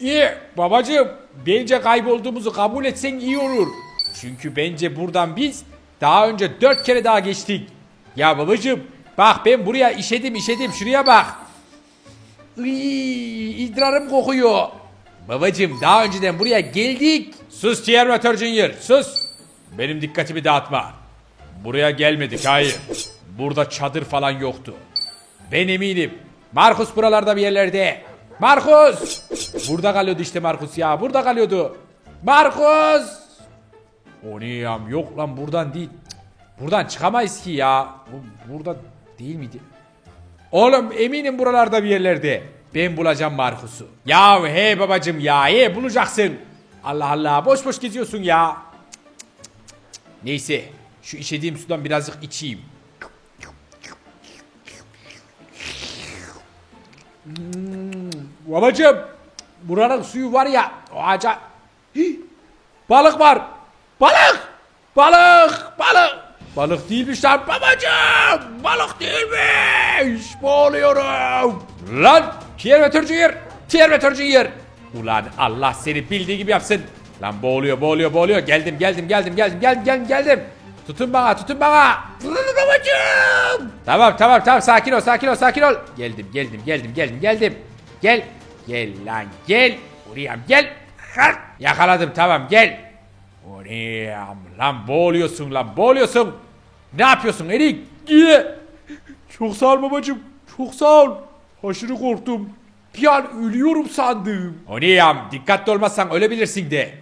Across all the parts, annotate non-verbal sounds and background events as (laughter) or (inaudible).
İyi babacığım bence kaybolduğumuzu kabul etsen iyi olur. Çünkü bence buradan biz daha önce dört kere daha geçtik. Ya babacığım bak ben buraya işedim işedim şuraya bak. Iy, idrarım kokuyor. Babacığım daha önceden buraya geldik. Sus Tiermater Junior sus. Benim dikkatimi dağıtma. Buraya gelmedik hayır. Burada çadır falan yoktu. Ben eminim. Markus buralarda bir yerlerde. Markus! Burada kalıyordu işte Markus ya. Burada kalıyordu. Markus! O ne ya? Yok lan buradan değil. Buradan çıkamayız ki ya. Bu burada değil miydi? Oğlum eminim buralarda bir yerlerde. Ben bulacağım Markus'u. Ya hey babacım ya hey bulacaksın. Allah Allah boş boş geziyorsun ya. Neyse şu işediğim sudan birazcık içeyim. Babacım buranın suyu var ya o acayip. Hih, Balık var. Balık. Balık. Balık. Balık değilmiş lan babacım. Balık değilmiş. Boğuluyorum. Lan Tiermeter Junior. Tiermeter Junior. Ulan Allah seni bildiği gibi yapsın. Lan boğuluyor boğuluyor boğuluyor. Geldim geldim geldim geldim geldim geldim geldim. Tutun bana tutun bana. Tutun babacım. Tamam tamam tamam sakin ol sakin ol sakin ol. Geldim geldim geldim geldim geldim. Gel. Gel lan gel. Buraya gel. Kalk. Yakaladım tamam gel. Oraya lan boğuluyorsun lan boğuluyorsun. Ne yapıyorsun Erik? Çok sağ ol babacım. Çok sağ ol. Aşırı korktum. Bir an ölüyorum sandım. Oniyam dikkatli olmazsan ölebilirsin de.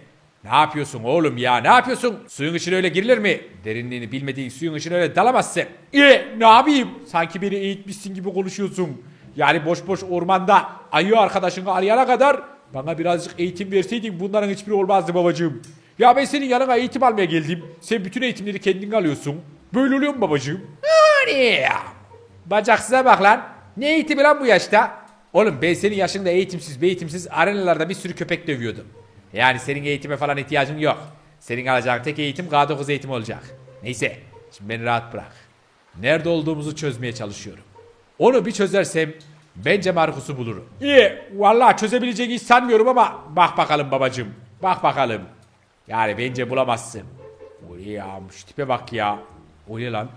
Ne yapıyorsun oğlum ya ne yapıyorsun? Suyun içine öyle girilir mi? Derinliğini bilmediğin suyun içine öyle dalamazsın. E ne yapayım? Sanki beni eğitmişsin gibi konuşuyorsun. Yani boş boş ormanda ayı arkadaşını arayana kadar bana birazcık eğitim verseydin bunların hiçbiri olmazdı babacığım. Ya ben senin yanına eğitim almaya geldim. Sen bütün eğitimleri kendin alıyorsun. Böyle oluyor mu babacığım? Hani Bacaksıza bak lan. Ne eğitimi lan bu yaşta? Oğlum ben senin yaşında eğitimsiz eğitimsiz arenalarda bir sürü köpek dövüyordum. Yani senin eğitime falan ihtiyacın yok. Senin alacağın tek eğitim K9 eğitimi olacak. Neyse şimdi beni rahat bırak. Nerede olduğumuzu çözmeye çalışıyorum. Onu bir çözersem bence Markus'u bulurum. İyi vallahi çözebileceğini hiç sanmıyorum ama bak bakalım babacığım. Bak bakalım. Yani bence bulamazsın. Oraya şu tipe bak ya. O ne lan?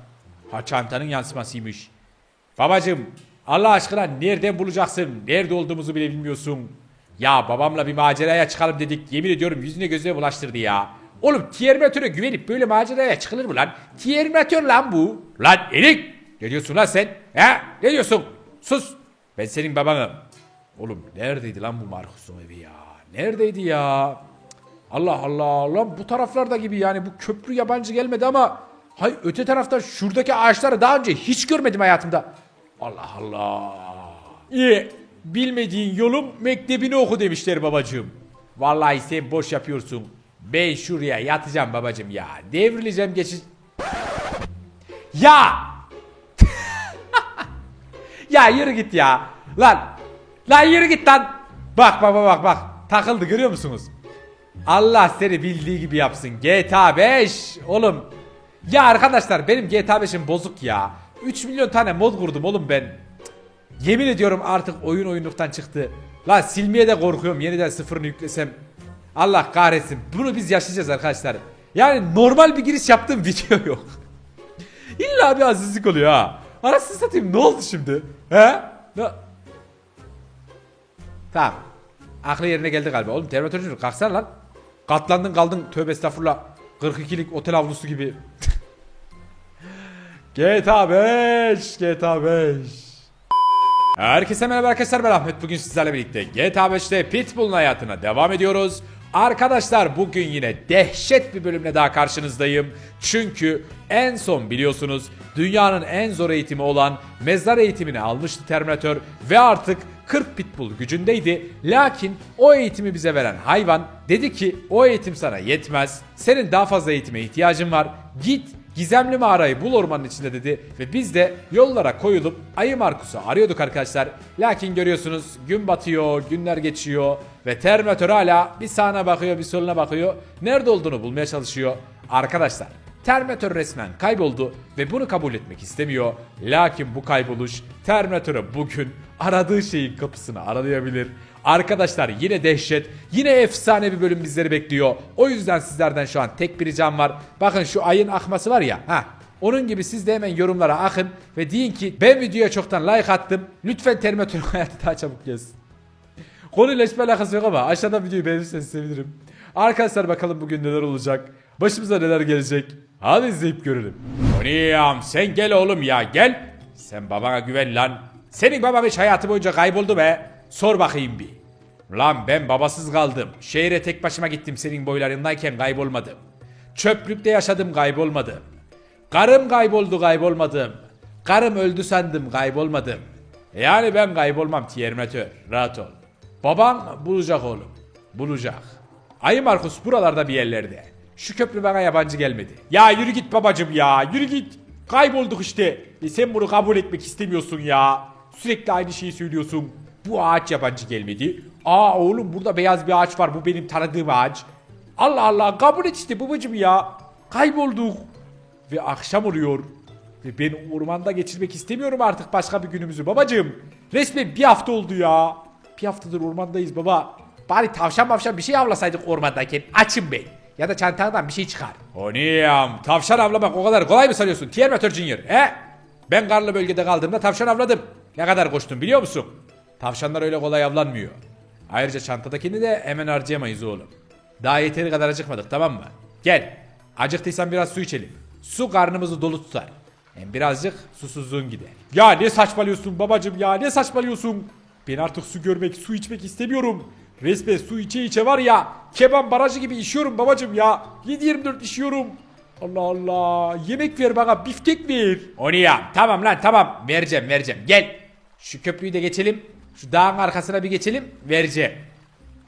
Ha çantanın yansımasıymış. Babacım Allah aşkına nereden bulacaksın? Nerede olduğumuzu bile bilmiyorsun. Ya babamla bir maceraya çıkalım dedik. Yemin ediyorum yüzüne gözüne bulaştırdı ya. Oğlum Tiermatöre güvenip böyle maceraya çıkılır mı lan? Tiermatör lan bu. Lan Erik! Ne diyorsun lan sen? He? Ne diyorsun? Sus! Ben senin babanım. Oğlum neredeydi lan bu Markus'un evi ya? Neredeydi ya? Allah Allah lan bu taraflarda gibi yani bu köprü yabancı gelmedi ama hay öte tarafta şuradaki ağaçları daha önce hiç görmedim hayatımda. Allah Allah. İyi bilmediğin yolun mektebini oku demişler babacığım. Vallahi sen boş yapıyorsun. Ben şuraya yatacağım babacığım ya. Devrileceğim geçiş. Ya! Ya yürü git ya. Lan. Lan yürü git lan. Bak baba bak bak. Takıldı görüyor musunuz? Allah seni bildiği gibi yapsın. GTA 5. Oğlum. Ya arkadaşlar benim GTA 5'im bozuk ya. 3 milyon tane mod kurdum oğlum ben. Yemin ediyorum artık oyun oyunluktan çıktı. Lan silmeye de korkuyorum yeniden sıfırını yüklesem. Allah kahretsin. Bunu biz yaşayacağız arkadaşlar. Yani normal bir giriş yaptığım (laughs) video yok. İlla bir azizlik oluyor ha. Anasını satayım ne oldu şimdi? He? Ne? Tamam. Aklı yerine geldi galiba. Oğlum terminatörcü kalksana lan. Katlandın kaldın tövbe estağfurullah. 42'lik otel avlusu gibi. GTA 5 GTA 5 Herkese merhaba arkadaşlar ben Ahmet bugün sizlerle birlikte GTA 5'te Pitbull'un hayatına devam ediyoruz. Arkadaşlar bugün yine dehşet bir bölümle daha karşınızdayım. Çünkü en son biliyorsunuz dünyanın en zor eğitimi olan mezar eğitimini almıştı Terminator ve artık 40 pitbull gücündeydi. Lakin o eğitimi bize veren hayvan dedi ki o eğitim sana yetmez. Senin daha fazla eğitime ihtiyacın var. Git Gizemli mağarayı bul ormanın içinde dedi ve biz de yollara koyulup Ayı Markus'u arıyorduk arkadaşlar. Lakin görüyorsunuz gün batıyor, günler geçiyor ve Terminator hala bir sağına bakıyor bir soluna bakıyor. Nerede olduğunu bulmaya çalışıyor. Arkadaşlar Terminator resmen kayboldu ve bunu kabul etmek istemiyor. Lakin bu kayboluş Terminator'a bugün aradığı şeyin kapısını aralayabilir. Arkadaşlar yine dehşet, yine efsane bir bölüm bizleri bekliyor. O yüzden sizlerden şu an tek bir ricam var. Bakın şu ayın akması var ya. ha. Onun gibi siz de hemen yorumlara akın ve deyin ki ben videoya çoktan like attım. Lütfen Terminator (laughs) hayatı daha çabuk gelsin. Konuyla hiçbir alakası yok ama aşağıdan videoyu beğenirseniz sevinirim. Arkadaşlar bakalım bugün neler olacak. Başımıza neler gelecek. Hadi izleyip görelim. Oniyam sen gel oğlum ya gel. Sen babana güven lan. Senin baban hiç hayatı boyunca kayboldu be. Sor bakayım bir. Lan ben babasız kaldım. Şehre tek başıma gittim senin boylarındayken kaybolmadım. Çöplükte yaşadım kaybolmadım. Karım kayboldu kaybolmadım. Karım öldü sandım kaybolmadım. Yani ben kaybolmam Terminator. Rahat ol. Baban bulacak oğlum. Bulacak. Ayı Markus buralarda bir yerlerde. Şu köprü bana yabancı gelmedi. Ya yürü git babacım ya. Yürü git. Kaybolduk işte. E sen bunu kabul etmek istemiyorsun ya. Sürekli aynı şeyi söylüyorsun. Bu ağaç yabancı gelmedi. Aa oğlum burada beyaz bir ağaç var. Bu benim tanıdığım ağaç. Allah Allah kabul et işte babacım ya. Kaybolduk. Ve akşam oluyor. Ve ben ormanda geçirmek istemiyorum artık başka bir günümüzü babacığım. Resmen bir hafta oldu ya. Bir haftadır ormandayız baba. Bari tavşan mavşan bir şey avlasaydık ormandayken. Açım ben. Ya da çantadan bir şey çıkar. Oniyam. Tavşan avlamak o kadar kolay mı sanıyorsun? Terminator Junior. He? Ben karlı bölgede kaldığımda tavşan avladım. Ne kadar koştum biliyor musun? Tavşanlar öyle kolay avlanmıyor. Ayrıca çantadakini de hemen harcayamayız oğlum. Daha yeteri kadar acıkmadık tamam mı? Gel. Acıktıysan biraz su içelim. Su karnımızı dolu tutar. Hem birazcık susuzluğun gider. Ya ne saçmalıyorsun babacım ya ne saçmalıyorsun? Ben artık su görmek, su içmek istemiyorum. Resmen su içe içe var ya keban barajı gibi işiyorum babacım ya. 7-24 işiyorum. Allah Allah. Yemek ver bana biftek ver. Onu ya. Tamam lan tamam. Vereceğim vereceğim. Gel. Şu köprüyü de geçelim. Şu dağın arkasına bir geçelim. Vereceğim.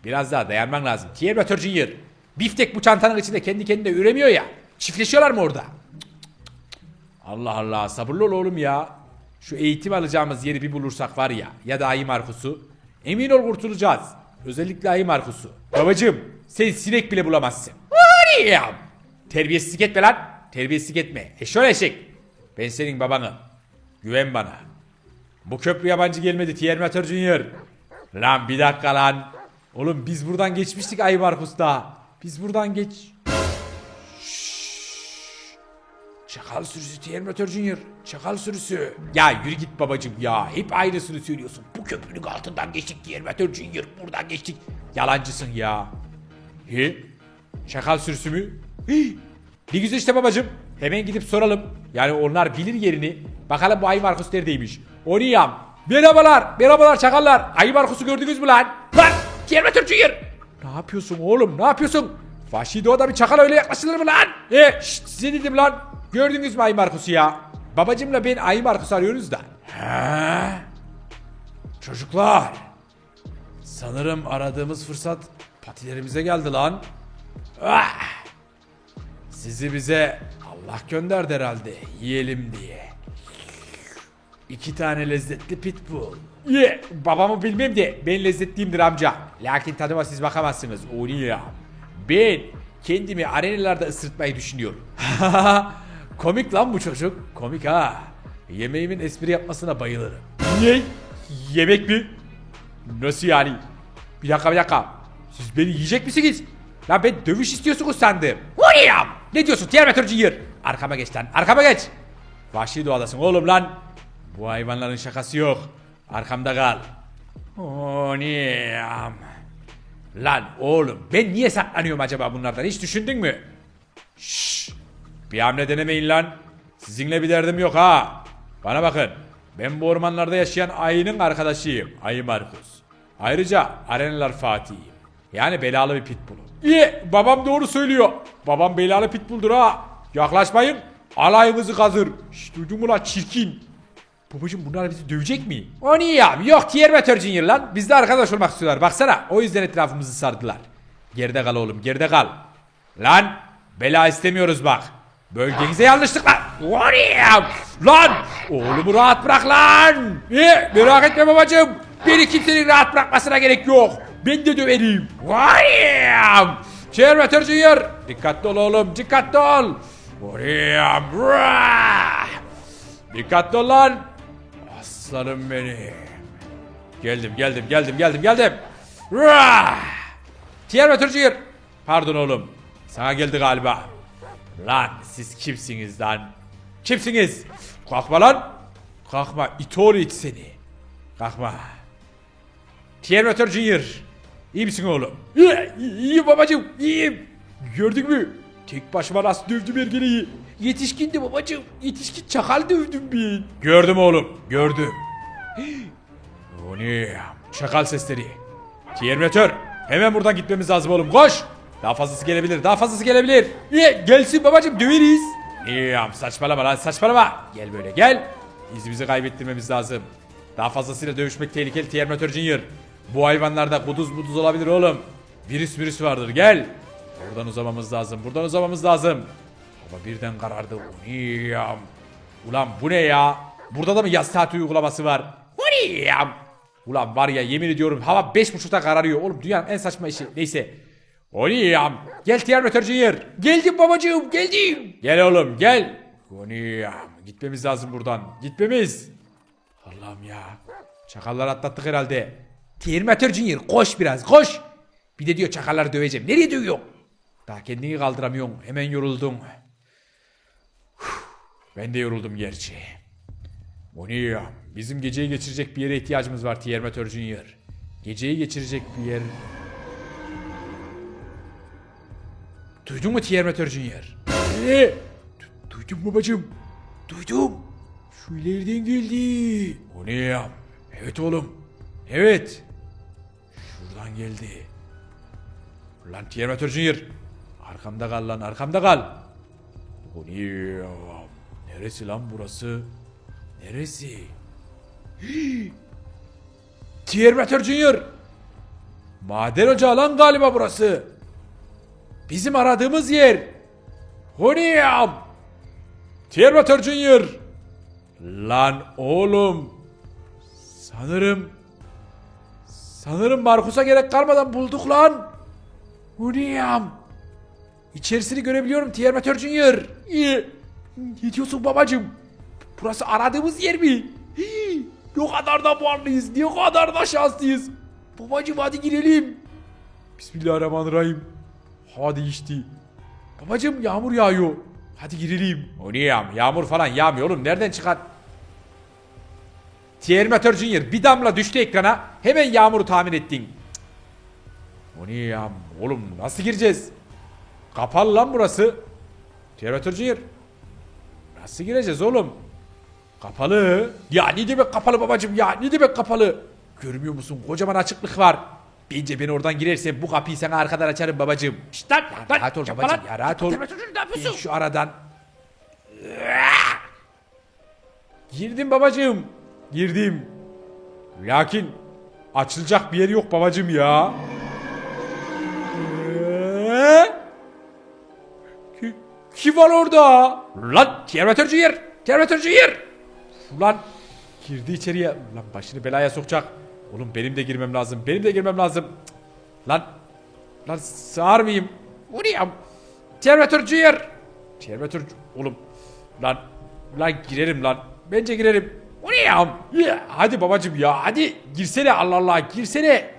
Biraz daha dayanman lazım. Terminator Junior. Biftek bu çantanın içinde kendi kendine üremiyor ya. Çiftleşiyorlar mı orada? Allah Allah sabırlı ol oğlum ya. Şu eğitim alacağımız yeri bir bulursak var ya ya da Ayı Markus'u. Emin ol kurtulacağız. Özellikle Ayı Markus'u. Babacım sen sinek bile bulamazsın. Variyam. Terbiyesizlik etme lan. Terbiyesizlik etme. Eşol eşek. Ben senin babanım. Güven bana. Bu köprü yabancı gelmedi Terminator Junior. Lan bir dakika lan. Oğlum biz buradan geçmiştik Ayı Markus'ta. Biz buradan geç... Çakal sürüsü Terminator Junior. Çakal sürüsü. Ya yürü git babacım ya. Hep aynısını söylüyorsun. Bu köprünün altından geçtik Terminator Junior. Buradan geçtik. Yalancısın ya. He? Çakal sürüsü mü? Hii. Ne güzel işte babacım. Hemen gidip soralım. Yani onlar bilir yerini. Bakalım bu Ayı Markus neredeymiş. Oniyam. Merhabalar. Merhabalar çakallar. Ayı Markus'u gördünüz mü lan? Lan! Terminator Junior. Ne yapıyorsun oğlum? Ne yapıyorsun? Vahşi doğada bir çakal öyle yaklaşılır mı lan? E, şşt, size dedim lan. Gördünüz mü Ayı Markus'u ya? Babacımla ben Ayı Markus'u arıyoruz da. He? Çocuklar. Sanırım aradığımız fırsat patilerimize geldi lan. Ah! Sizi bize Allah gönderdi herhalde yiyelim diye. İki tane lezzetli pitbull. Ye, babamı bilmem de ben lezzetliyimdir amca. Lakin tadıma siz bakamazsınız. O ne ya? Ben kendimi arenalarda ısırtmayı düşünüyorum. (laughs) Komik lan bu çocuk. Komik ha. Yemeğimin espri yapmasına bayılırım. Ne? Yemek mi? Nasıl yani? Bir dakika bir dakika. Siz beni yiyecek misiniz? Lan ben dövüş istiyorsunuz sandım. Vurayım. Ne diyorsun Terminator Junior? Arkama geç lan arkama geç. Vahşi doğadasın oğlum lan. Bu hayvanların şakası yok. Arkamda kal. Oniyam. Lan oğlum ben niye saklanıyorum acaba bunlardan hiç düşündün mü? Şşş. Bir hamle denemeyin lan. Sizinle bir derdim yok ha. Bana bakın. Ben bu ormanlarda yaşayan ayının arkadaşıyım. Ayı Markus. Ayrıca arenalar Fatih'im. Yani belalı bir pitbullum. İyi babam doğru söylüyor. Babam belalı pitbulldur ha. Yaklaşmayın. Alayınızı kazır. Şşt duydun mu lan çirkin. Babacım bunlar bizi dövecek mi? O niye ya? Yok Terminator Junior lan. Biz de arkadaş olmak istiyorlar. Baksana. O yüzden etrafımızı sardılar. Geride kal oğlum geride kal. Lan bela istemiyoruz bak. Bölgenize yanlışlıkla. Varıyam. Lan oğlumu rahat bırak lan. E, merak etme babacım. Beni kimsenin rahat bırakmasına gerek yok. Ben de döverim. Varıyam. Terminator Junior. Dikkatli ol oğlum dikkatli ol. Varıyam. Rah! Dikkatli ol lan. Aslanım benim. Geldim geldim geldim geldim geldim. Rah! Tiyatro Junior. Pardon oğlum. Sana geldi galiba. Lan siz kimsiniz lan? Kimsiniz? Kalkma lan. Kalkma. it oğlu it seni. Kalkma. Tiyatro Junior. İyi misin oğlum? İyi, iyiyim babacım. iyiyim. Gördün mü? Tek başıma nasıl dövdüm ergeleyi. Yetişkindi babacım. Yetişkin çakal dövdüm ben. Gördüm oğlum. Gördüm. (gasps) O ne? Çakal sesleri. Terminatör. Hemen buradan gitmemiz lazım oğlum. Koş. Daha fazlası gelebilir. Daha fazlası gelebilir. Niye? Gelsin babacım döveriz. Niyam saçmalama lan saçmalama. Gel böyle gel. İzimizi kaybettirmemiz lazım. Daha fazlasıyla dövüşmek tehlikeli Terminatör Junior. Bu hayvanlarda kuduz buduz olabilir oğlum. Virüs virüs vardır gel. Buradan uzamamız lazım. Buradan uzamamız lazım. Hava birden karardı. Niyam. Ulan bu ne ya? Burada da mı yaz saati uygulaması var? Niyam. Ulan var ya yemin ediyorum hava beş buçukta kararıyor. Oğlum dünyanın en saçma işi. Neyse. Oniyam. Gel Terminator Junior. Geldim babacığım geldim. Gel oğlum gel. Oniyam. Gitmemiz lazım buradan. Gitmemiz. Allah'ım ya. Çakalları atlattık herhalde. Terminator Junior koş biraz koş. Bir de diyor çakalları döveceğim. Nereye dövüyor? Daha kendini kaldıramıyorsun. Hemen yoruldun. Ben de yoruldum gerçi. Ya? Bizim geceyi geçirecek bir yere ihtiyacımız var Terminator Junior. Geceyi geçirecek bir yer... Duydun mu Terminator Junior? Ee, du- duydum babacım. Duydum. Şu ileriden geldi. Ya? Evet oğlum. Evet. Şuradan geldi. Lan Terminator Junior. Arkamda kal lan arkamda kal. Neresi lan burası? Neresi? Terminator Junior. Maden ocağı lan galiba burası. Bizim aradığımız yer. Honiyam. Terminator Junior. Lan oğlum. Sanırım. Sanırım Markus'a gerek kalmadan bulduk lan. Honiyam. İçerisini görebiliyorum Terminator Junior. Ne diyorsun babacım? Burası aradığımız yer mi? Hii, ne kadar da varlıyız, ne kadar da şanslıyız. Babacım hadi girelim. Bismillahirrahmanirrahim. Hava değişti. Babacım yağmur yağıyor. Hadi girelim. O yağmur? Yağmur falan yağmıyor oğlum. Nereden çıkar? Terminator Junior bir damla düştü ekrana. Hemen yağmuru tahmin ettin. O ne ya? Oğlum nasıl gireceğiz? Kapalı lan burası. Terminator Junior. Nasıl gireceğiz oğlum? Kapalı. Ya ne demek kapalı babacım ya? Ne demek kapalı? Görmüyor musun? Kocaman açıklık var. Bence ben oradan girersem bu kapıyı sana arkadan açarım babacım. Şşt lan. lan. Rahat ol babacım ya rahat ol. Gir şu aradan. Girdim babacım. Girdim. Lakin açılacak bir yer yok babacım ya. Ee? Ki- Kim var orada? Lan Terminator Junior. Terminator Junior. Ulan girdi içeriye. Lan başını belaya sokacak. Oğlum benim de girmem lazım. Benim de girmem lazım. Lan. Lan sığar mıyım? Buraya. Terminator Junior. Terminator oğlum. Lan. Lan girerim lan. Bence girerim. Buraya. Ya, Hadi babacım ya. Hadi girsene Allah Allah. Girsene.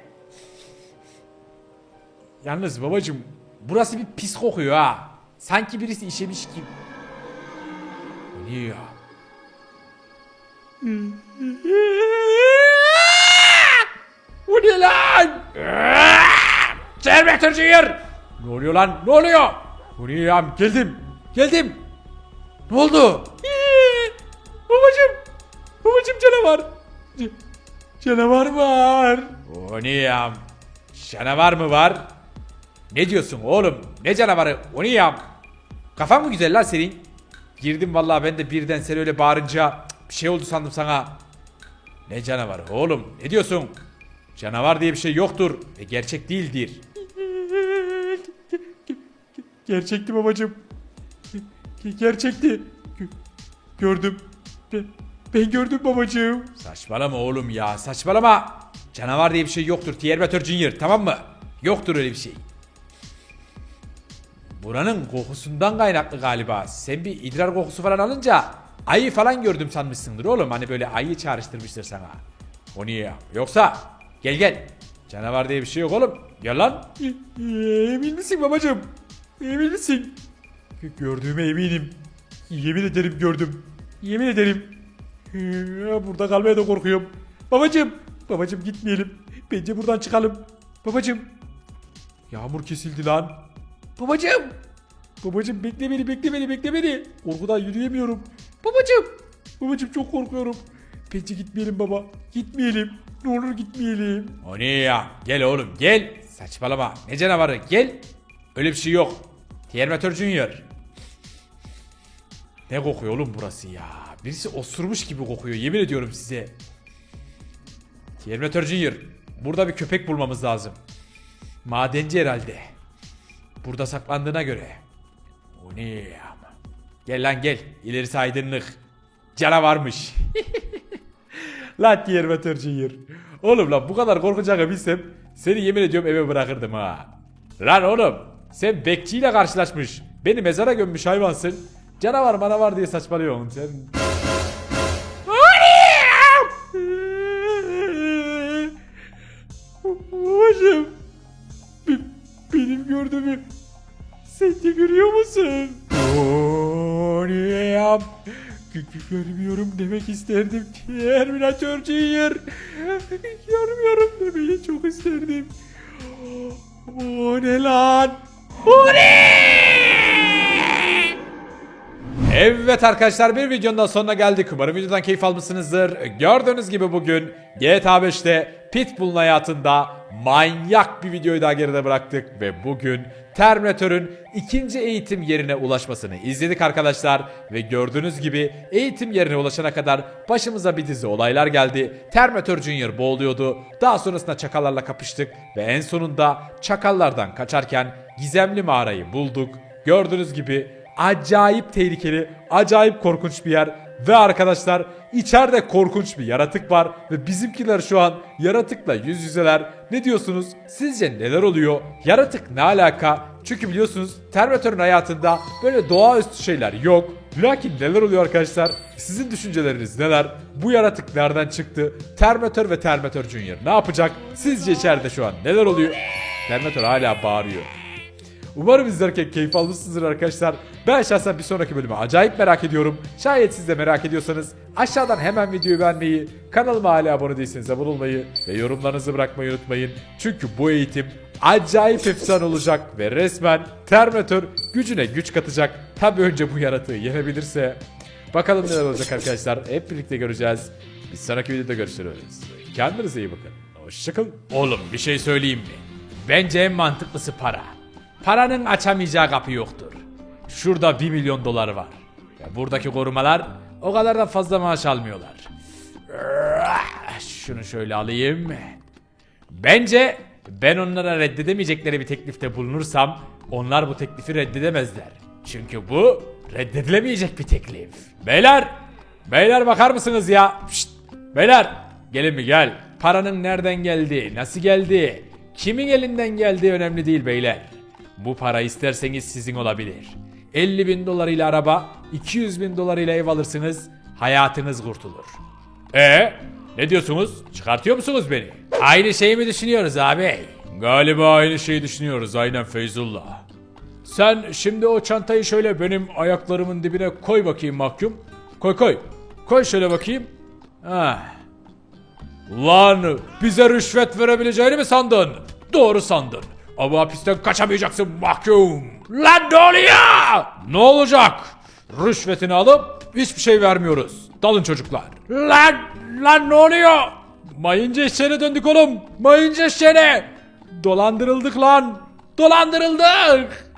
Yalnız babacım burası bir pis kokuyor ha. Sanki birisi işemiş gibi. Ne ya? Bu ne lan? Terminator Junior! Ne oluyor lan? Ne oluyor? Bu ne ya? Geldim. Geldim. Ne oldu? Babacım. Babacım canavar. C- canavar var. O ne ya? Canavar mı var? Ne diyorsun oğlum? Ne canavarı? O ne ya? Kafan mı güzel lan senin? Girdim vallahi ben de birden sen öyle bağırınca bir şey oldu sandım sana. Ne canavarı oğlum? Ne diyorsun? Canavar diye bir şey yoktur ve gerçek değildir. Gerçekti babacım. Gerçekti. Gördüm. Ben gördüm babacığım. Saçmalama oğlum ya saçmalama. Canavar diye bir şey yoktur Terminator Junior tamam mı? Yoktur öyle bir şey. Buranın kokusundan kaynaklı galiba. Sen bir idrar kokusu falan alınca ayı falan gördüm sanmışsındır oğlum. Hani böyle ayı çağrıştırmıştır sana. O niye? Yoksa gel gel. Canavar diye bir şey yok oğlum. Gel lan. Emin misin babacım? Emin misin? Gördüğüme eminim. Yemin ederim gördüm. Yemin ederim. Ee, Burada kalmaya da korkuyorum. Babacım. Babacım gitmeyelim. Bence buradan çıkalım. Babacım. Yağmur kesildi lan. Babacım. Babacım bekle beni bekle beni bekle beni. Korkudan yürüyemiyorum. Babacım. Babacım çok korkuyorum. Bence gitmeyelim baba. Gitmeyelim. Ne olur gitmeyelim. O ne ya? Gel oğlum gel. Saçmalama. Ne canavarı gel. Öyle bir şey yok. Terminator Junior. Ne kokuyor oğlum burası ya? Birisi osurmuş gibi kokuyor yemin ediyorum size. Terminator Junior. Burada bir köpek bulmamız lazım. Madenci herhalde. Burada saklandığına göre. O ne? Gel lan gel. İlerisi aydınlık. Canavarmış. (laughs) lan Terminator Junior. Oğlum lan bu kadar korkacağını bilsem seni yemin ediyorum eve bırakırdım ha. Lan oğlum sen bekçiyle karşılaşmış. Beni mezara gömmüş hayvansın. Canavar manavar diye saçmalıyorsun sen. Babacım. Be- benim gördüğümü sen de görüyor musun? Ya? Gö- Görmüyorum demek isterdim. Terminator Junior. Görmüyorum demeyi çok isterdim. O ne lan? O ne? Evet arkadaşlar bir videonun daha sonuna geldik. Umarım videodan keyif almışsınızdır. Gördüğünüz gibi bugün GTA 5'te Pitbull'un hayatında manyak bir videoyu daha geride bıraktık. Ve bugün Terminator'ın ikinci eğitim yerine ulaşmasını izledik arkadaşlar. Ve gördüğünüz gibi eğitim yerine ulaşana kadar başımıza bir dizi olaylar geldi. Terminator Junior boğuluyordu. Daha sonrasında çakallarla kapıştık. Ve en sonunda çakallardan kaçarken gizemli mağarayı bulduk. Gördüğünüz gibi acayip tehlikeli, acayip korkunç bir yer. Ve arkadaşlar içeride korkunç bir yaratık var ve bizimkiler şu an yaratıkla yüz yüzeler. Ne diyorsunuz? Sizce neler oluyor? Yaratık ne alaka? Çünkü biliyorsunuz Terminator'un hayatında böyle doğaüstü şeyler yok. Lakin neler oluyor arkadaşlar? Sizin düşünceleriniz neler? Bu yaratık nereden çıktı? Terminator ve Terminator Junior ne yapacak? Sizce içeride şu an neler oluyor? Terminator hala bağırıyor. Umarım izlerken keyif almışsınızdır arkadaşlar. Ben şahsen bir sonraki bölümü acayip merak ediyorum. Şayet siz de merak ediyorsanız aşağıdan hemen videoyu beğenmeyi, kanalıma hala abone değilseniz abone olmayı ve yorumlarınızı bırakmayı unutmayın. Çünkü bu eğitim acayip efsane olacak ve resmen Terminator gücüne güç katacak. Tabi önce bu yaratığı yenebilirse. Bakalım neler olacak arkadaşlar. Hep birlikte göreceğiz. Bir sonraki videoda görüşürüz. Kendinize iyi bakın. Hoşçakalın. Oğlum bir şey söyleyeyim mi? Bence en mantıklısı para. Paranın açamayacağı kapı yoktur. Şurada 1 milyon dolar var. Ya buradaki korumalar o kadar da fazla maaş almıyorlar. Şunu şöyle alayım. Bence ben onlara reddedemeyecekleri bir teklifte bulunursam onlar bu teklifi reddedemezler. Çünkü bu reddedilemeyecek bir teklif. Beyler! Beyler bakar mısınız ya? Şşt! Beyler! Gelin mi gel. Paranın nereden geldi? Nasıl geldi? Kimin elinden geldiği önemli değil beyler. Bu para isterseniz sizin olabilir. 50 bin dolarıyla araba, 200 bin dolarıyla ev alırsınız, hayatınız kurtulur. E ne diyorsunuz? Çıkartıyor musunuz beni? Aynı şeyi mi düşünüyoruz abi? Galiba aynı şeyi düşünüyoruz aynen Feyzullah. Sen şimdi o çantayı şöyle benim ayaklarımın dibine koy bakayım mahkum. Koy koy. Koy şöyle bakayım. Ah. Lan bize rüşvet verebileceğini mi sandın? Doğru sandın. Ama hapisten kaçamayacaksın mahkum. Lan ne oluyor? Ne olacak? Rüşvetini alıp hiçbir şey vermiyoruz. Dalın çocuklar. Lan lan ne oluyor? Mayınca eşeğine döndük oğlum. Mayınca eşeğine. Dolandırıldık lan. Dolandırıldık.